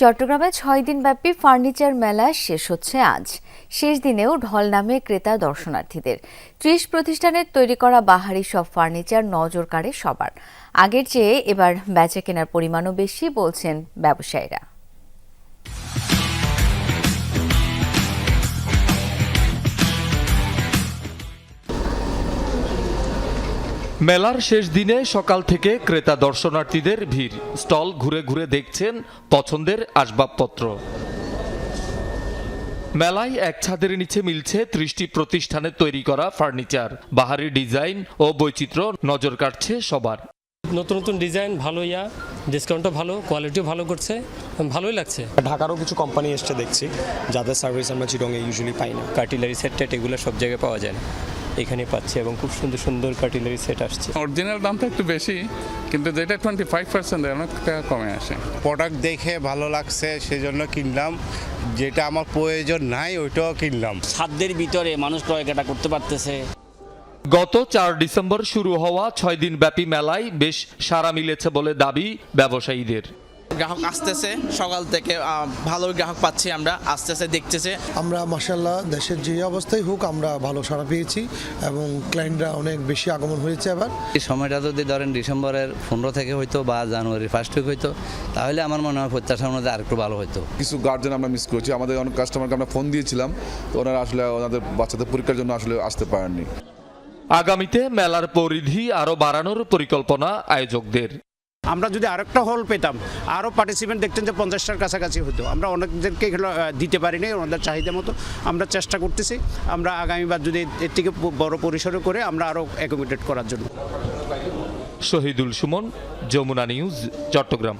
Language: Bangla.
চট্টগ্রামে ছয় দিনব্যাপী ফার্নিচার মেলা শেষ হচ্ছে আজ। শেষ দিনেও ঢল নামে ক্রেতা দর্শনার্থীদের। ত্রিশ প্রতিষ্ঠানের তৈরি করা বাহারি সব ফার্নিচার নজর কাড়ে সবার। আগের চেয়ে এবার বেচা কেনার পরিমাণও বেশি, বলছেন ব্যবসায়ীরা। মেলার শেষ দিনে সকাল থেকে ক্রেতা দর্শনার্থীদের ভিড়। স্টল ঘুরে ঘুরে দেখছেন পছন্দের আসবাবপত্র। মেলায় এক ছাদের নিচে মিলছে ত্রিশটি প্রতিষ্ঠানের তৈরি করা ফার্নিচার। বাহারি ডিজাইন ও বৈচিত্র্য নজর কাটছে সবার। নতুন নতুন ডিজাইন ভালো ইয়া ডিসকাউন্টও ভালো কোয়ালিটিও ভালো করছে ভালোই লাগছে। ঢাকারও কিছু কোম্পানি এসছে দেখছি যাদের সার্ভিস আমরা চিরঙে ইউজুয়ালি পাই না। কার্টিলারি সেট টেট এগুলো সব জায়গায় পাওয়া যায় না। এখানে পাচ্ছি এবং খুব সুন্দর সুন্দর কার্টিলারি সেট আসছে। অরিজিনাল দামটা একটু বেশি কিন্তু যেটা টোয়েন্টি ফাইভ পার্সেন্ট অনেক টাকা কমে আসে। প্রোডাক্ট দেখে ভালো লাগছে সেজন্য কিনলাম। যেটা আমার প্রয়োজন নাই ওইটাও কিনলাম। সাধ্যের ভিতরে মানুষ ক্রয় কেটা করতে পারতেছে। গত চার ডিসেম্বর শুরু হওয়া ছয় দিন ব্যাপী মেলায় বেশ সাড়া মিলেছে বলে দাবি ব্যবসায়ীদের। গ্রাহক আসতেছে। সকাল থেকে ভালো গ্রাহক পাচ্ছি আমরা। আসতেছে দেখতেছে। আমরা মাসাল্লাহ দেশের যে অবস্থায় হোক আমরা ভালো সাড়া পেয়েছি এবং ক্লায়েন্টরা অনেক বেশি আগমন হয়েছে আবার এই সময়টা যদি ধরেন ডিসেম্বরের পনেরো থেকে হইতো বা জানুয়ারির ফার্স্ট উইক হইতো তাহলে আমার মনে হয় প্রত্যাশার মধ্যে আরেকটু ভালো হতো কিছু গার্জেন আমরা মিস করেছি। আমাদের অনেক কাস্টমারকে আমরা ফোন দিয়েছিলাম। তো ওনারা আসলে ওনাদের বাচ্চাদের পরীক্ষার জন্য আসলে আসতে পারেননি। আগামীতে মেলার পরিধি আরও বাড়ানোর পরিকল্পনা আয়োজকদের। আমরা যদি আরেকটা হল পেতাম আরও পার্টিসিপেন্ট দেখতেন যে পঞ্চাশটার কাছাকাছি হতো আমরা অনেকদেরকে দিতে পারিনি, ওনাদের চাহিদা মতো। আমরা চেষ্টা করতেছি, আমরা আগামীবার যদি এর থেকে বড় পরিসরে করে আমরা আরও অ্যাকোমোডেট করার জন্য। শহীদুল সুমন, যমুনা নিউজ, চট্টগ্রাম।